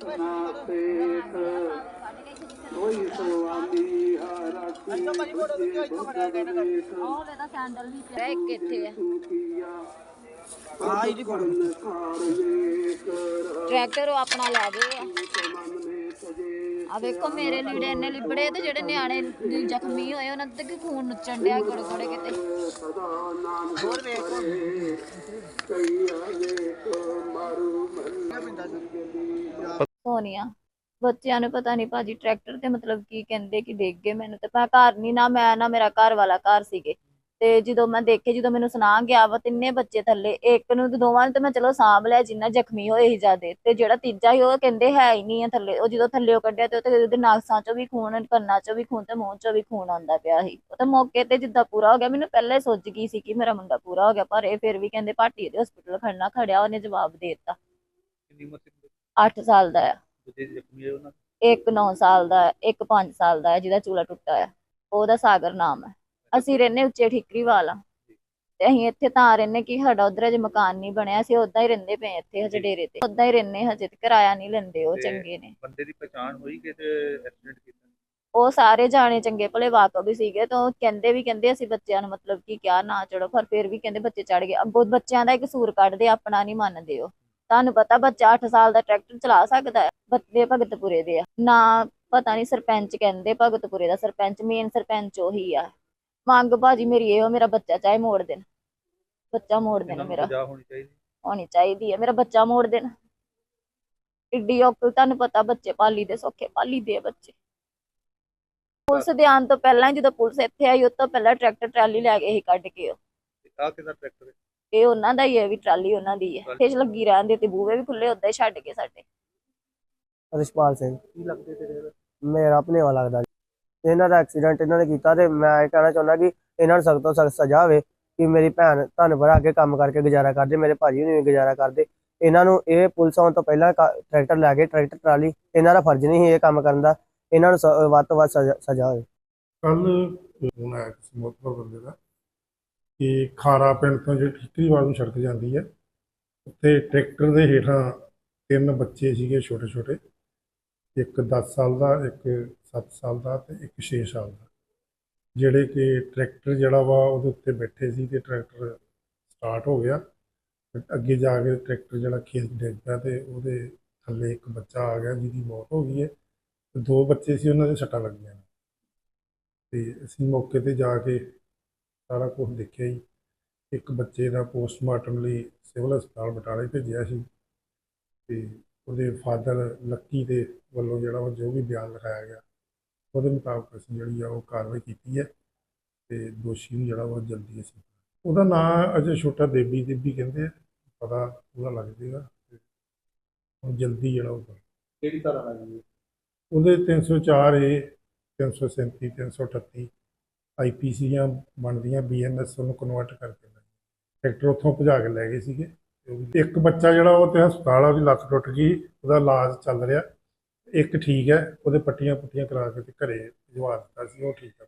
ਨਾਸੇਖ ਕੋਈ ਸੁਆਮੀ ਹਾਰਤੀ ਬੁੱਧੇ ਬੁੱਧੇ ਸੈਂਡਲ ਵੀ ਪਿਆ ਇੱਕ ਇੱਥੇ ਆ ਹਾਂ ਇਹਦੀ ਫੜ ਟਰੈਕਟਰ ਉਹ ਆਪਣਾ ਲੈ ਗਏ ਆ। ਆ ਵੇਖੋ ਮੇਰੇ ਲੀੜੇ ਇੰਨੇ ਲਿਬੜੇ ਤੇ ਜਿਹੜੇ ਨਿਆਣੇ ਜ਼ਖਮੀ ਹੋਏ, ਉਹਨਾਂ ਤੇ ਕੀ ਖੂਨ ਨੁੱਚਣ ਡਿਆ ਗੋੜੇ ਗੋੜੇ ਕਿਤੇ। ਹੋਰ ਵੇਖ। ਕਈ ਆਲੇ ਸੋਨੀਆ ਬੱਚਿਆਂ ਨੂੰ ਪਤਾ ਨਹੀਂ ਭਾਜੀ ਟਰੈਕਟਰ ਤੇ ਮਤਲਬ ਕੀ ਕਹਿੰਦੇ ਕਿ ਡਿੱਗ ਗਏ ਮੈਨੂੰ ਤੇ। ਮੈਂ ਘਰ ਨਹੀਂ ਨਾ ਮੈਂ ਨਾ ਮੇਰਾ ਘਰ ਵਾਲਾ ਘਰ ਸੀਗੇ। ਤੇ ਜਦੋਂ ਮੈਂ ਦੇਖੇ ਜਦੋਂ ਮੈਨੂੰ ਸੁਣਾ ਗਿਆ ਵਾ ਤਿੰਨੇ ਬੱਚੇ ਥੱਲੇ ਇੱਕ ਨੂੰ ਤੇ ਦੋਵਾਂ ਨੂੰ ਤੇ ਮੈਂ ਚਲੋ ਸਾਂਭ ਲਿਆ ਜਿੰਨਾ ਜ਼ਖਮੀ ਹੋਏ ਸੀ ਜਿਆਦੇ। ਤੇ ਜਿਹੜਾ ਤੀਜਾ ਸੀ ਉਹ ਕਹਿੰਦੇ ਹੈ ਹੀ ਨਹੀਂ ਆ ਥੱਲੇ। ਉਹ ਜਦੋਂ ਥੱਲੇ ਕੱਢਿਆ ਤੇ ਉਹ ਤੇ ਉਹਦੇ ਨਾਸਾਂ ਚੋਂ ਵੀ ਖੂਨ ਕੰਨਾਂ ਚੋਂ ਵੀ ਖੂਨ ਤੇ ਮੂੰਹ ਚੋਂ ਵੀ ਖੂਨ ਆਉਂਦਾ ਪਿਆ ਸੀ। ਉਹ ਤਾਂ ਮੌਕੇ ਤੇ ਜਿੱਦਾਂ ਪੂਰਾ ਹੋ ਗਿਆ। ਮੈਨੂੰ ਪਹਿਲਾਂ ਹੀ ਸੋਚ ਗਈ ਸੀ ਕਿ ਮੇਰਾ ਮੁੰਡਾ ਪੂਰਾ ਹੋ ਗਿਆ ਪਰ ਇਹ ਫਿਰ ਵੀ ਕਹਿੰਦੇ ਭਾਟੀ ਦੇ ਹਸਪੀਟਲ ਖੜਨਾ ਖੜਿਆ ਉਹਨੇ ਜਵਾਬ ਦੇ ਦਿੱਤਾ। ਕਿੰਨੀ ਉਮਰ ਸੀ ਮੁੰਡੇ 8 ਸਾਲ ਦਾ ਆ। ਜ਼ਖਮੀ ਹੋਏ ਉਹਨਾਂ ਇੱਕ 9 ਸਾਲ ਦਾ ਹੈ ਇੱਕ 5 ਸਾਲ ਦਾ ਹੈ ਜਿਹਦਾ ਚੂਲਾ ਟੁੱਟਾ ਹੈ ਉਹਦਾ ਸਾਗਰ ਨਾਮ ਹੈ। ਅਸੀਂ ਰਹਿੰਦੇ ਉੱਚੇ ਠੀਕਰੀ ਵਾਲਾ ਤੇ ਅਸੀਂ ਇੱਥੇ ਤਾਂ ਰਹਿੰਦੇ ਕਿ ਸਾਡਾ ਉਧਰ ਅਜੇ ਮਕਾਨ ਨਹੀਂ ਬਣਿਆ। ਅਸੀਂ ਉਦਾਂ ਹੀ ਰਹਿੰਦੇ ਪਏ ਇੱਥੇ ਹਜੇ ਡੇਰੇ ਤੇ। ਉਦਾਂ ਹੀ ਰਹਿੰਦੇ ਹਜੇ ਤੇ ਕਿਰਾਇਆ ਨਹੀਂ ਲੈਂਦੇ ਉਹ ਤੇ- ਚੰਗੇ ਨੇ। ਬੰਦੇ ਦੀ ਪਛਾਣ ਹੋਈ ਕਿ ਤੇ ਐਕਸੀਡੈਂਟ ਕੀਤਾ? ਉਹ ਸਾਰੇ ਜਾਣੇ ਚੰਗੇ ਭਲੇ ਵਾਕਬ ਵੀ ਸੀਗੇ ਤਾਂ ਉਹ ਕਹਿੰਦੇ ਵੀ ਕਹਿੰਦੇ ਅਸੀਂ ਬੱਚਿਆਂ ਨੂੰ ਮਤਲਬ ਕਿ ਕਿਆ ਨਾ ਚੜੋ ਪਰ ਫਿਰ ਵੀ ਕਹਿੰਦੇ ਬੱਚੇ ਚੜ ਗਏ। ਅੱਗੋਂ ਬੱਚਿਆਂ ਦਾ ਇੱਕ ਕਸੂਰ ਕੱਢਦੇ ਆਪਣਾ ਨਹੀਂ ਮੰਨਦੇ ਉਹ। ਤੁਹਾਨੂੰ ਪਤਾ ਬੱਚਾ 8 ਸਾਲ ਦਾ ਟਰੈਕਟਰ ਚਲਾ ਸਕਦਾ ਹੈ ਬੱਤੇ ਭਗਤਪੁਰੇ ਦੇ ਆ। ਨਾ ਪਤਾ ਨਹੀਂ ਸਰਪੰਚ ਕਹਿੰਦੇ ਭਗਤਪੁਰੇ ਦਾ ਸਰਪੰਚ ਮੇਨ ਸਰਪੰਚ ਉਹੀ ਆ। ਮੰਗ ਭਾਜੀ ਮੇਰੀ ਇਹੋ ਮੇਰਾ ਬੱਚਾ ਚਾਹੇ ਮੋੜ ਦੇਣ। ਬੱਚਾ ਮੋੜ ਦੇਣ ਮੇਰਾ। ਹੋਣੀ ਚਾਹੀਦੀ। ਹੈ ਮੇਰਾ ਬੱਚਾ ਮੋੜ ਦੇਣ। ਇੱਡੀ ਔਖ ਤੁਹਾਨੂੰ ਪਤਾ ਬੱਚੇ ਪਾਲੀ ਦੇ ਸੌਖੇ ਪਾਲੀ ਦੇ ਆ ਬੱਚੇ। ਪੁਲਿਸ ਦੇ ਆਉਣ ਤੋਂ ਪਹਿਲਾਂ ਜਦੋਂ ਪੁਲਿਸ ਇੱਥੇ ਆਈ ਉਸ ਤੋਂ ਪਹਿਲਾਂ ਟਰੈਕਟਰ ਟਰਾਲੀ ਲੈ ਗਏ ਸੀ ਕੱਢ ਕੇ ਉਹ ਆਹ ਕਿਹਦਾ ਟਰੈਕਟਰ ਹੈ? ਇਹ ਉਹਨਾਂ ਦਾ ਹੀ ਹੈ ਵੀ ਟਰਾਲੀ ਉਹਨਾਂ ਦੀ ਹੈ। ਖੇਚ ਲੱਗੀ ਰਹਿੰਦੀ ਤੇ ਬੂਹੇ ਵੀ ਖੁੱਲੇ ਉਦਾਂ ਹੀ ਛੱਡ ਕੇ ਸਾਡੇ। ਰਿਸ਼ਪਾਲ ਸਿੰਘ ਕੀ ਲੱਗਦੇ ਤੇਰੇ ਮੇਰਾ ਭਨੇਵਾ ਲੱਗਦਾ। ਜੀ ਇਹਨਾਂ ਦਾ ਐਕਸੀਡੈਂਟ ਇਹਨਾਂ ਨੇ ਕੀਤਾ ਤੇ ਮੈਂ ਇਹ ਕਹਿਣਾ ਚਾਹੁੰਦਾ ਕਿ ਇਹਨਾਂ ਨੂੰ ਸਖਤ ਤੋਂ ਸਖਤ ਸਜ਼ਾ ਹੋਵੇ ਕਿ ਮੇਰੀ ਭੈਣ ਧੰਨ ਭਰਾ ਕੇ ਕੰਮ ਕਰਕੇ ਗੁਜ਼ਾਰਾ ਕਰਦੇ ਮੇਰੇ ਭਾਜੀ ਨੂੰ ਵੀ ਗੁਜ਼ਾਰਾ ਕਰਦੇ। ਇਹਨਾਂ ਨੂੰ ਇਹ ਪੁਲਿਸ ਆਉਣ ਤੋਂ ਪਹਿਲਾਂ ਟਰੈਕਟਰ ਲੈ ਕੇ ਟਰੈਕਟਰ ਟਰਾਲੀ ਇਹਨਾਂ ਦਾ ਫਰਜ਼ ਨਹੀਂ ਸੀ ਇਹ ਕੰਮ ਕਰਨ ਦਾ। ਇਹਨਾਂ ਨੂੰ ਵੱਧ ਤੋਂ ਵੱਧ ਸਜ਼ਾ ਸਜ਼ਾ ਹੋਵੇ। ਕੱਲ ਫੋਨ ਆਇਆ ਕਿਸੇ ਮੋਤਬਰ ਬੰਦੇ ਦਾ। ਕਿ ਖਾਰਾ ਪਿੰਡ ਤੋਂ ਜਿਹੜੀ ਠੀਕਰੀਵਾਲ ਨੂੰ ਸੜਕ ਜਾਂਦੀ ਹੈ, ਉੱਥੇ ਟਰੈਕਟਰ ਦੇ ਹੇਠਾਂ ਤਿੰਨ ਬੱਚੇ ਸੀਗੇ ਛੋਟੇ ਛੋਟੇ ਇੱਕ 10 ਸਾਲ ਦਾ, ਇੱਕ 7 ਸਾਲ ਦਾ ਤੇ ਇੱਕ 6 ਸਾਲ ਦਾ। ਜਿਹੜੇ ਕਿ ਟਰੈਕਟਰ ਜਿਹੜਾ ਵਾ ਉਹਦੇ ਉੱਤੇ ਬੈਠੇ ਸੀ ਤੇ ਟਰੈਕਟਰ ਸਟਾਰਟ ਹੋ ਗਿਆ ਅੱਗੇ ਜਾ ਕੇ ਟਰੈਕਟਰ ਜਿਹੜਾ ਖੇਤ ਡਿੱਗ ਪਿਆ ਤੇ ਉਹਦੇ ਥੱਲੇ ਇੱਕ ਬੱਚਾ ਆ ਗਿਆ ਜਿਹਦੀ ਮੌਤ ਹੋ ਗਈ ਹੈ ਦੋ ਬੱਚੇ ਸੀ ਉਹਨਾਂ ਦੇ ਸੱਟਾਂ ਲੱਗੀਆਂ ਨੇ। ਤੇ ਅਸੀਂ ਮੌਕੇ ਤੇ ਜਾ ਕੇ ਸਾਰਾ ਕੁਝ ਦੇਖਿਆ ਜੀ। ਇੱਕ ਬੱਚੇ ਦਾ ਪੋਸਟਮਾਰਟਮ ਲਈ ਸਿਵਲ ਹਸਪਤਾਲ ਬਟਾਲੇ ਭੇਜਿਆ ਸੀ ਤੇ ਉਹਦੇ ਫਾਦਰ ਲੱਕੀ ਦੇ ਵੱਲੋਂ ਜਿਹੜਾ ਉਹ ਜੋ ਵੀ ਬਿਆਨ ਲਿਖਾਇਆ ਗਿਆ ਉਹਦੇ ਮੁਤਾਬਕ ਅਸੀਂ ਜਿਹੜੀ ਆ ਉਹ ਕਾਰਵਾਈ ਕੀਤੀ ਹੈ ਤੇ ਦੋਸ਼ੀ ਨੂੰ ਜਿਹੜਾ ਉਹ ਜਲਦੀ ਅਸੀਂ ਉਹਦਾ ਨਾਂ ਅਜੇ ਛੋਟਾ ਦੇਬੀ ਦੇਬੀ ਕਹਿੰਦੇ ਆ ਪਤਾ ਪੂਰਾ ਲੱਗ ਜਾਏਗਾ ਤੇ ਹੁਣ ਜਲਦੀ ਜਿਹੜਾ ਉਹ ਕਿਹੜੀ ਤਰ੍ਹਾਂ ਲੱਗੀ ਉਹਦੇ 304 ਏ 337 338 ਆਈਪੀਸੀ ਦੀਆਂ ਬਣਦੀਆਂ ਬੀਐਨਐਸ ਉਹਨੂੰ ਕਨਵਰਟ ਕਰਕੇ ਟਰੈਕਟਰ ਉੱਥੋਂ ਭਜਾ ਕੇ ਲੈ ਗਏ ਸੀਗੇ। ਇੱਕ ਬੱਚਾ ਜਿਹੜਾ ਉਹ ਤੇ ਹਸਪਤਾਲ ਆ, ਉਹਦੀ ਲੱਤ ਟੁੱਟ ਗਈ, ਉਹਦਾ ਇਲਾਜ ਚੱਲ ਰਿਹਾ। ਇੱਕ ਠੀਕ ਹੈ, ਉਹਦੇ ਪੱਟੀਆਂ ਪੁੱਟੀਆਂ ਕਰਾ ਕੇ ਤੇ ਘਰੇ ਭਜਵਾ ਦਿੱਤਾ ਸੀ, ਉਹ ਠੀਕ ਹੈ